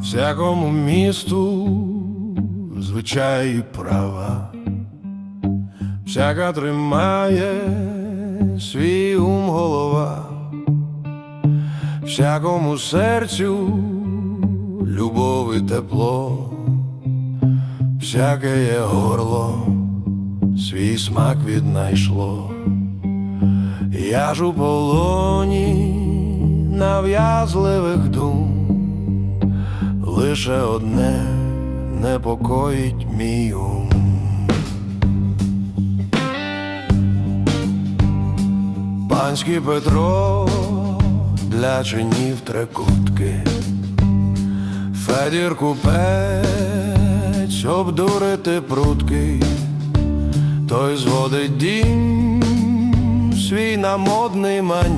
всякому місту звичай права, всяка тримає свій ум голова, всякому серцю любов і тепло, всяке є горло, свій смак віднайшло. Я ж у полоні нав'язливих дум, лише одне непокоїть мій ум. Панський Петро для чинів трикутки, Федір купець обдурити прутки, той зводить дім свій на модний мані.